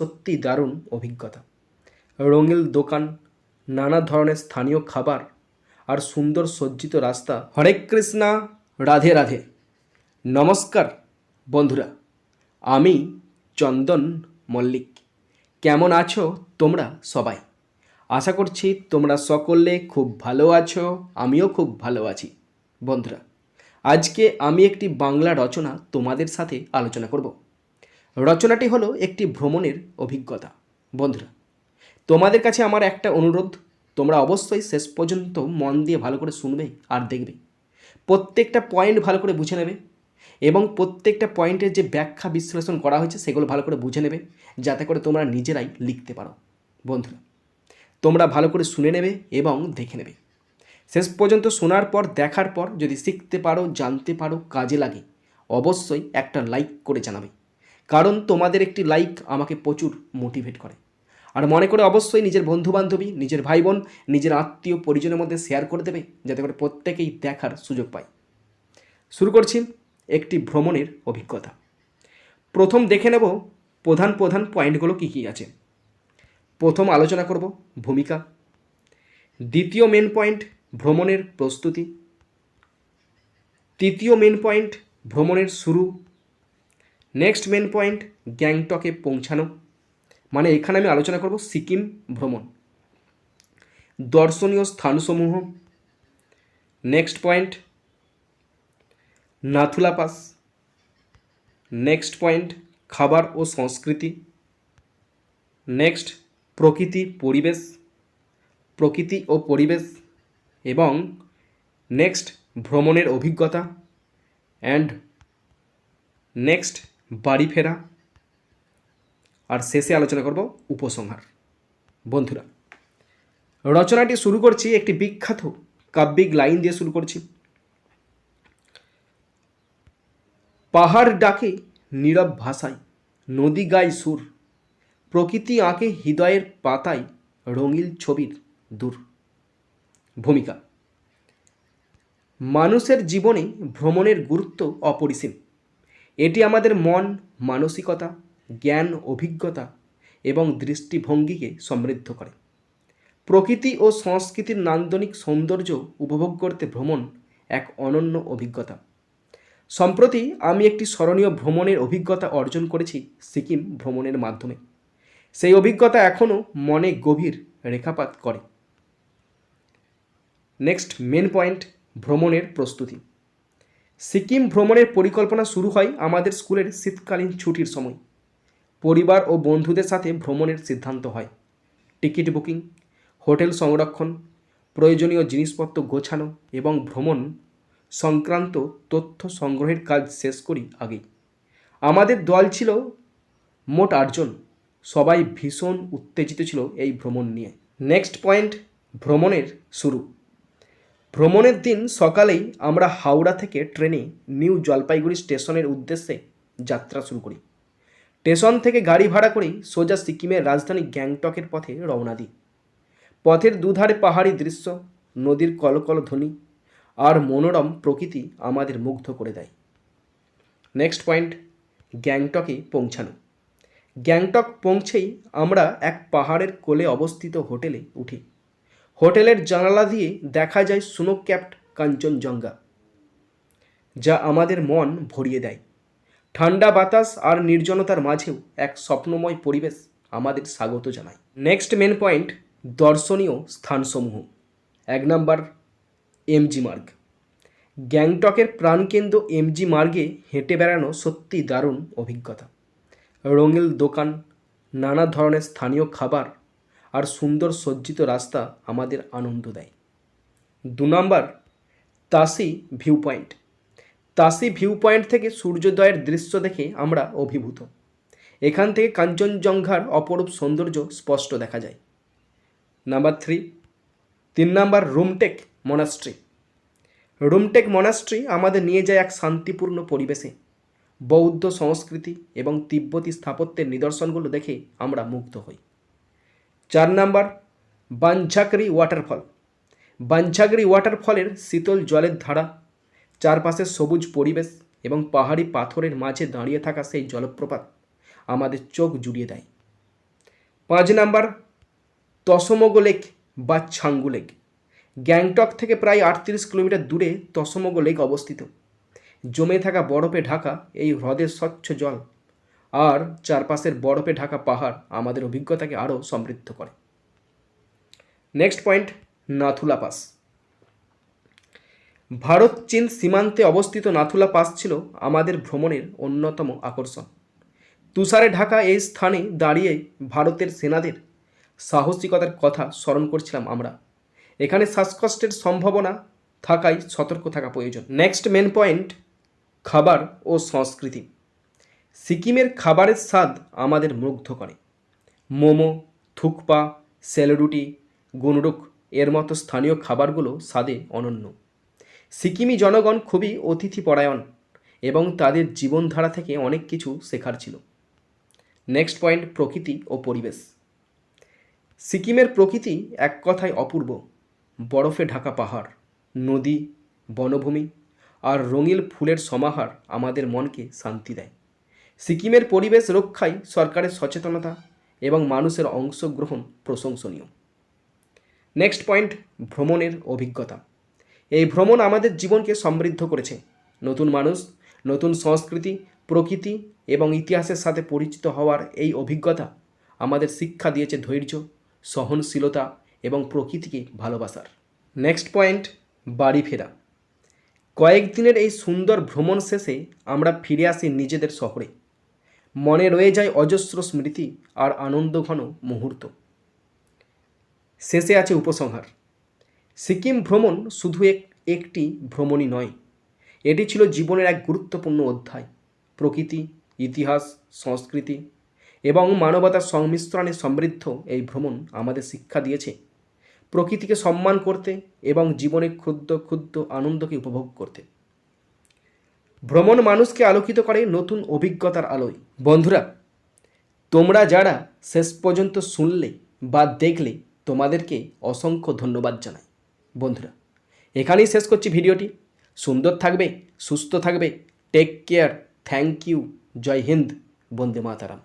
সত্যি দারুণ অভিজ্ঞতা। রঙিল দোকান, নানা ধরনের স্থানীয় খাবার আর সুন্দর সজ্জিত রাস্তা। হরে কৃষ্ণা, রাধে রাধে। নমস্কার বন্ধুরা, আমি চন্দন মল্লিক। কেমন আছো তোমরা সবাই? আশা করছি তোমরা সকলে খুব ভালো আছো, আমিও খুব ভালো আছি। বন্ধুরা, আজকে আমি একটি বাংলা রচনা তোমাদের সাথে আলোচনা করব। রচনাটি হলো একটি ভ্রমণের অভিজ্ঞতা। বন্ধুরা, তোমাদের কাছে আমার একটা অনুরোধ, তোমরা অবশ্যই শেষ পর্যন্ত মন দিয়ে ভালো করে শুনবে আর দেখবে। প্রত্যেকটা পয়েন্ট ভালো করে বুঝে নেবে এবং প্রত্যেকটা পয়েন্টের যে ব্যাখ্যা বিশ্লেষণ করা হয়েছে সেগুলো ভালো করে বুঝে নেবে, যাতে করে তোমরা নিজেরাই লিখতে পারো। বন্ধুরা, তোমরা ভালো করে শুনে নেবে এবং দেখে নেবে। শেষ পর্যন্ত শোনার পর, দেখার পর যদি শিখতে পারো, জানতে পারো, কাজে লাগে, অবশ্যই একটা লাইক করে জানাবে। কারণ তোমাদের একটি লাইক আমাকে প্রচুর মোটিভেট করে। আর মনে করে অবশ্যই নিজের বন্ধুবান্ধবী, নিজের ভাই বোন নিজের আত্মীয় পরিজনের মধ্যে শেয়ার করে দেবে, যাতে করে প্রত্যেকেই দেখার সুযোগ পায়। শুরু করছি একটি ভ্রমণের অভিজ্ঞতা। প্রথম দেখে নেব প্রধান প্রধান পয়েন্টগুলো কী কী আছে। প্রথম আলোচনা করব ভূমিকা। দ্বিতীয় মেন পয়েন্ট ভ্রমণের প্রস্তুতি। তৃতীয় মেন পয়েন্ট ভ্রমণের শুরু নেক্সট মেন পয়েন্ট গ্যাংটকে পৌঁছানো। মানে এখানে আমি আলোচনা করব সিকিম ভ্রমণ। দর্শনীয় স্থানসমূহ। Next point Nathula pass next point খাবার ও সংস্কৃতি। নেক্সট প্রকৃতি পরিবেশ। প্রকৃতি ও পরিবেশ। এবং নেক্সট ভ্রমণের অভিজ্ঞতা। অ্যান্ড নেক্সট বাড়ি ফেরা। আর শেষে আলোচনা করব উপসংহার। বন্ধুরা, রচনাটি শুরু করছি একটি বিখ্যাত কাব্যিক লাইন দিয়ে শুরু করছি। পাহাড় ডাকে নীরব ভাষায়, নদী গায় সুর, প্রকৃতি আঁকে হৃদয়ের পাতায় রঙিল ছবির দূর। ভূমিকা, মানুষের জীবনে ভ্রমণের গুরুত্ব অপরিসীম। এটি আমাদের মন, মানসিকতা, জ্ঞান, অভিজ্ঞতা এবং দৃষ্টিভঙ্গিকে সমৃদ্ধ করে। প্রকৃতি ও সংস্কৃতির নান্দনিক সৌন্দর্য উপভোগ করতে ভ্রমণ এক অনন্য অভিজ্ঞতা। সম্প্রতি আমি একটি স্মরণীয় ভ্রমণের অভিজ্ঞতা অর্জন করেছি সিকিম ভ্রমণের মাধ্যমে। সেই অভিজ্ঞতা এখনও মনে গভীর রেখাপাত করে। নেক্সট মেন পয়েন্ট, ভ্রমণের প্রস্তুতি। সিকিম ভ্রমণের পরিকল্পনা শুরু হয় আমাদের স্কুলের শীতকালীন ছুটির সময়। পরিবার ও বন্ধুদের সাথে ভ্রমণের সিদ্ধান্ত হয়। টিকিট বুকিং, হোটেল সংরক্ষণ, প্রয়োজনীয় জিনিসপত্র গোছানো এবং ভ্রমণ সংক্রান্ত তথ্য সংগ্রহের কাজ শেষ করি আগেই। আমাদের দল ছিল মোট আটজন। সবাই ভীষণ উত্তেজিত ছিল এই ভ্রমণ নিয়ে। নেক্সট পয়েন্ট, ভ্রমণের শুরু। ভ্রমণের দিন সকালেই আমরা হাওড়া থেকে ট্রেনে নিউ জলপাইগুড়ি স্টেশনের উদ্দেশ্যে যাত্রা শুরু করি। স্টেশন থেকে গাড়ি ভাড়া করেই সোজা সিকিমের রাজধানী গ্যাংটকের পথে রওনা দিই। পথের দুধারে পাহাড়ি দৃশ্য, নদীর কলকল ধ্বনি আর মনোরম প্রকৃতি আমাদের মুগ্ধ করে দেয়। নেক্সট পয়েন্ট গ্যাংটকে পৌঁছানো। গ্যাংটক পৌঁছেই আমরা এক পাহাড়ের কোলে অবস্থিত হোটেলে উঠি। হোটেলের জানালা দিয়ে দেখা যায় সুনো ক্যাপ্ট কাঞ্চনজঙ্ঘা, যা আমাদের মন ভরিয়ে দেয়। ঠান্ডা বাতাস আর নির্জনতার মাঝেও এক স্বপ্নময় পরিবেশ আমাদের স্বাগত জানায়। নেক্সট মেন পয়েন্ট দর্শনীয় স্থানসমূহ। এক নাম্বার এমজি মার্গ গ্যাংটকের প্রাণকেন্দ্র এমজি মার্গে হেঁটে বেড়ানো সত্যি দারুণ অভিজ্ঞতা। রঙিল দোকান, নানা ধরনের স্থানীয় খাবার আর সুন্দর সজ্জিত রাস্তা আমাদের আনন্দ দেয়। দু নম্বর, Tashi view point Tashi view point থেকে সূর্যোদয়ের দৃশ্য দেখে আমরা অভিভূত। এখান থেকে কাঞ্চনজঙ্ঘার অপরূপ সৌন্দর্য স্পষ্ট দেখা যায়। নাম্বার থ্রি তিন number, Rumtek monastery Rumtek monastery আমাদের নিয়ে যায় এক শান্তিপূর্ণ পরিবেশে। বৌদ্ধ সংস্কৃতি এবং তিব্বতী স্থাপত্যের নিদর্শনগুলো দেখে আমরা মুগ্ধ হই। চার নাম্বার বাঞ্ঝাকরি ওয়াটারফল বাঞ্ঝাগরি ওয়াটারফলের শীতল জলের ধারা, চারপাশে সবুজ পরিবেশ এবং পাহাড়ি পাথরের মাঝে দাঁড়িয়ে থাকা সেই জলপ্রপাত আমাদের চোখ জুড়িয়ে দেয়। পাঁচ নাম্বার, তসমগো লেক বা ছাঙ্গু লেক। গ্যাংটক থেকে প্রায় আটত্রিশ কিলোমিটার দূরে তসমগো লেক অবস্থিত। জমে থাকা বরফে ঢাকা এই হ্রদের স্বচ্ছ জল আর চারপাশের বরফে ঢাকা পাহাড় আমাদের অভিজ্ঞতাকে আরও সমৃদ্ধ করে। Next point Nathula pass Bharat চীন সীমান্তে অবস্থিত নাথুলা পাস ছিল আমাদের ভ্রমণের অন্যতম আকর্ষণ। তুষারে ঢাকা এই স্থানে দাঁড়িয়ে ভারতের সেনাদের সাহসিকতার কথা স্মরণ করছিলাম আমরা। এখানে শ্বাসকষ্টের সম্ভাবনা থাকায় সতর্ক থাকা প্রয়োজন। নেক্সট মেন পয়েন্ট খাবার ও সংস্কৃতি। সিকিমের খাবারের স্বাদ আমাদের মুগ্ধ করে। মোমো, থুকপা, সেলরুটি, গুনরুক এর মতো স্থানীয় খাবারগুলো স্বাদে অনন্য। সিকিমি জনগণ খুবই অতিথিপরায়ণ এবং তাদের জীবনধারা থেকে অনেক কিছু শেখার ছিল। নেক্সট পয়েন্ট, প্রকৃতি ও পরিবেশ। সিকিমের প্রকৃতি এক কথায় অপূর্ব। বরফে ঢাকা পাহাড়, নদী, বনভূমি আর রঙিন ফুলের সমাহার আমাদের মনকে শান্তি দেয়। সিকিমের পরিবেশ রক্ষায় সরকারের সচেতনতা এবং মানুষের অংশগ্রহণ প্রশংসনীয়। নেক্সট পয়েন্ট ভ্রমণের অভিজ্ঞতা। এই ভ্রমণ আমাদের জীবনকে সমৃদ্ধ করেছে। নতুন মানুষ, নতুন সংস্কৃতি, প্রকৃতি এবং ইতিহাসের সাথে পরিচিত হওয়ার এই অভিজ্ঞতা আমাদের শিক্ষা দিয়েছে ধৈর্য, সহনশীলতা এবং প্রকৃতিকে ভালোবাসার। নেক্সট পয়েন্ট বাড়ি ফেরা। কয়েকদিনের এই সুন্দর ভ্রমণ শেষে আমরা ফিরে আসি নিজেদের শহরে। মনে রয়ে যায় অজস্র স্মৃতি আর আনন্দ ঘন মুহূর্ত। শেষে আছে উপসংহার। সিকিম ভ্রমণ শুধু এক, একটি ভ্রমণই নয়, এটি ছিল জীবনের এক গুরুত্বপূর্ণ অধ্যায়। প্রকৃতি, ইতিহাস, সংস্কৃতি এবং মানবতার সংমিশ্রণে সমৃদ্ধ এই ভ্রমণ আমাদের শিক্ষা দিয়েছে। প্রকৃতিকে সম্মান করতে এবং জীবনের ক্ষুদ্র ক্ষুদ্র আনন্দকে উপভোগ করতে। ভ্রমণ মানুষকে আলোকিত করে নতুন অভিজ্ঞতার আলোয়। বন্ধুরা, তোমরা যারা শেষ পর্যন্ত শুনলে বা দেখলে, তোমাদেরকে অসংখ্য ধন্যবাদ জানাই। বন্ধুরা, এখানেই শেষ করছি ভিডিওটি। সুন্দর থাকবে, সুস্থ থাকবে। Take care thank you Jai Hind. Vande Mataram.